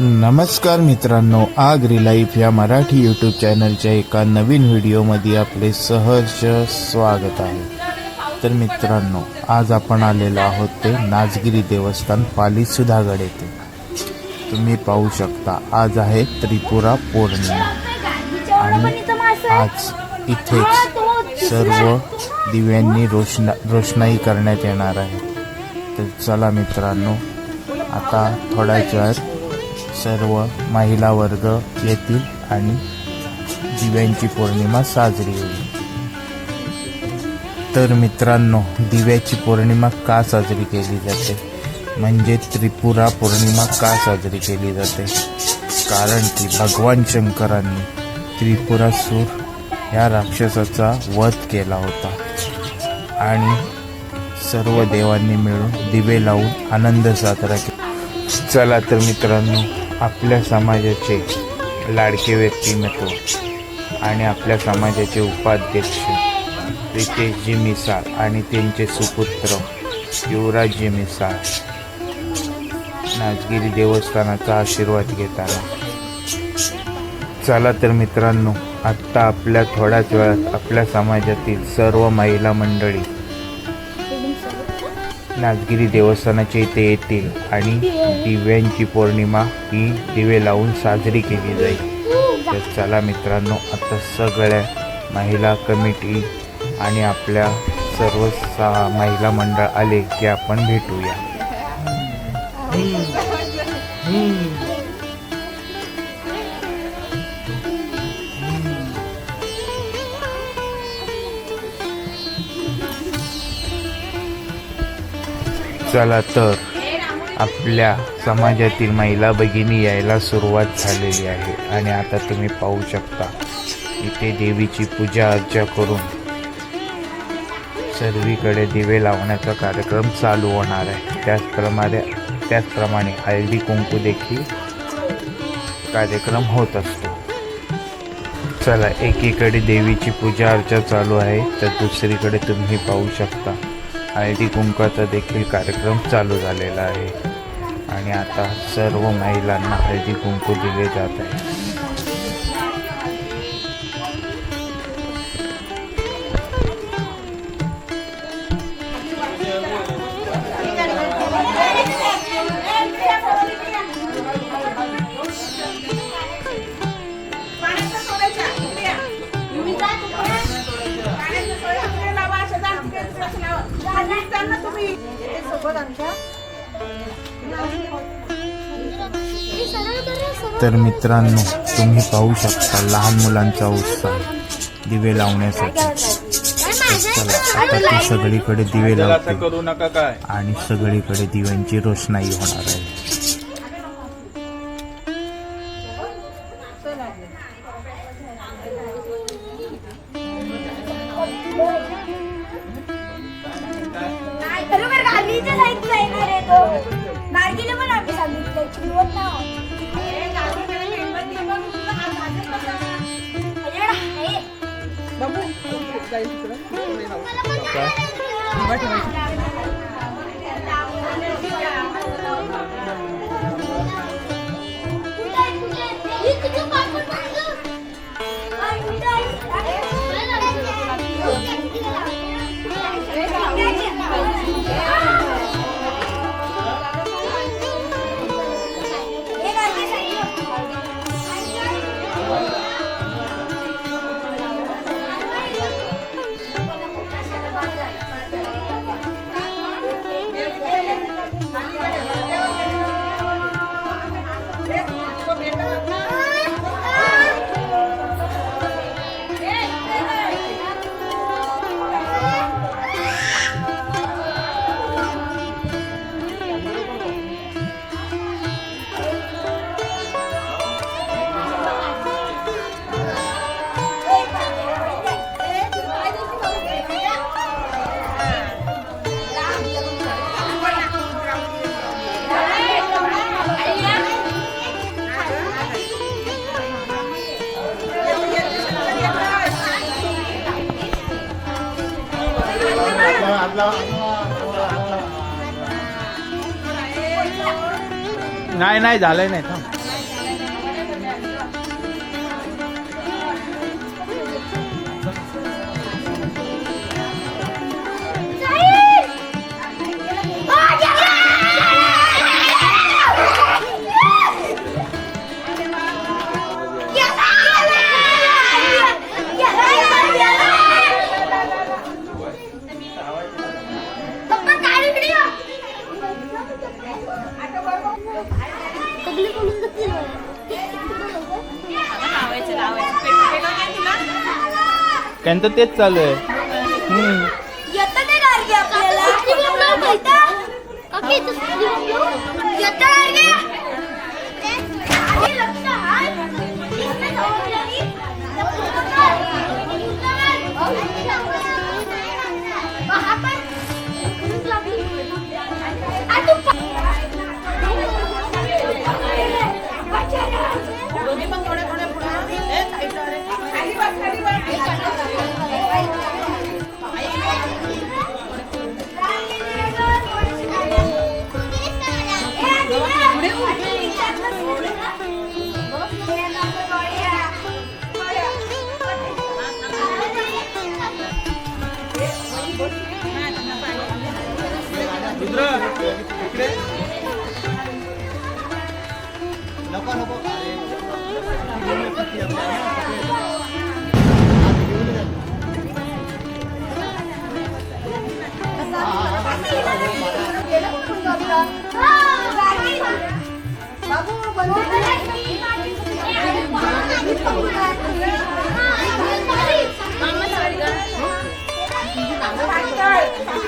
नमस्कार मित्रांनो आग रिलाईफ या मराठी यूट्यूब चॅनलच्या एका नवीन व्हिडिओमध्ये आपले सहर्ष स्वागत आहे. तर मित्रांनो आज आपण आलेलो आहोत ते नाचगिरी देवस्थान पाली सुधागड येथे. तुम्ही पाहू शकता आज आहे त्रिपुरा पौर्णिमा. आणि आज इथेच सर्व दिव्यांनी रोषणा रोषणाई करण्यात येणार आहे. तर चला मित्रांनो आता थोड्याच वेळात सर्व महिला वर्ग येतील आणि दिव्यांची पौर्णिमा साजरी होईल. तर मित्रांनो दिव्याची पौर्णिमा का साजरी केली जाते? म्हणजे त्रिपुरा पौर्णिमा का साजरी केली जाते? कारण की भगवान शंकरांनी त्रिपुरासूर ह्या राक्षसाचा वध केला होता. आणि सर्व देवांनी मिळून दिवे लावून आनंद साजरा केला. चला तर मित्रांनो आपल्या समाजाचे लाडके व्यक्तिमत्व आणि आपल्या समाजाचे उपाध्यक्ष रितेशजी मिसाळ आणि त्यांचे सुपुत्र युवराजजी मिसाळ. नाचगिरी देवस्थानाचा आशीर्वाद घेताना. चला तर मित्रांनो आत्ता आपल्या थोड्याच वेळात आपल्या समाजातील सर्व महिला मंडळी नाचगिरी देवस्थानाच्या इथे येते आणि दिव्यांची पौर्णिमा ही दिवे लावून साजरी केली जाईल. तर चला मित्रांनो आता सगळ्या महिला कमिटी आणि आपल्या सर्व सहा महिला मंडळ आले की आपण भेटूया. चला तर आपल्या समाजातील महिला भगिनी यायला सुरुवात झालेली आहे. आणि आता तुम्ही पाहू शकता इथे देवीची पूजा अर्चा करून सर्वीकडे दिवे लावण्याचा कार्यक्रम चालू होणार आहे. त्याचप्रमाणे त्याचप्रमाणे हळदी कुंकू देखील कार्यक्रम होत असतो. चला एकीकडे देवीची पूजा अर्चा चालू आहे तर दुसरीकडे तुम्ही पाहू शकता. हळदी कुंकाचा देखील कार्यक्रम चालू झालेला आहे. आणि आता सर्व महिलांना हळदी कुंकू दिले जात आहे. तर मित्रांनो तुम्ही पाहू शकता लहान मुलांचा उत्साह. दिवे लावण्यासाठी. सगळीकडे दिवे लावते. करू नका काय? आणि सगळीकडे दिव्यांची रोषणाई होणार आहे. खरोखर गांधीच्या साहित्य येणार आहे तो. गाडगीला पण आम्ही सांगितलं चिरवत ना. नाही नाही झालंय नाही. थांब. त्यांचं तेच चालू आहे. हम्म. येतं ते गाडगे आपल्याला. काकी येतं गाडगे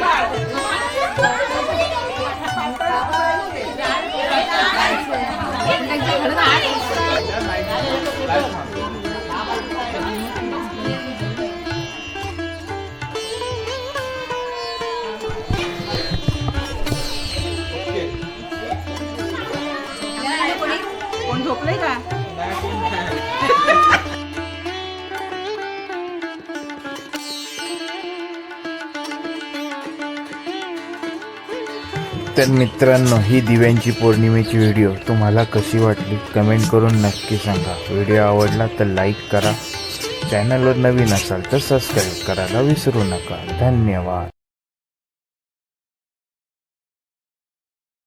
Bye. झोपले का? तर मित्रांनो ही दिव्यांची पौर्णिमेची व्हिडिओ तुम्हाला कशी वाटली कमेंट करून नक्की सांगा. व्हिडिओ आवडला तर लाईक करा. चॅनलवर नवीन असाल तर सबस्क्राईब करायला विसरू नका. धन्यवाद.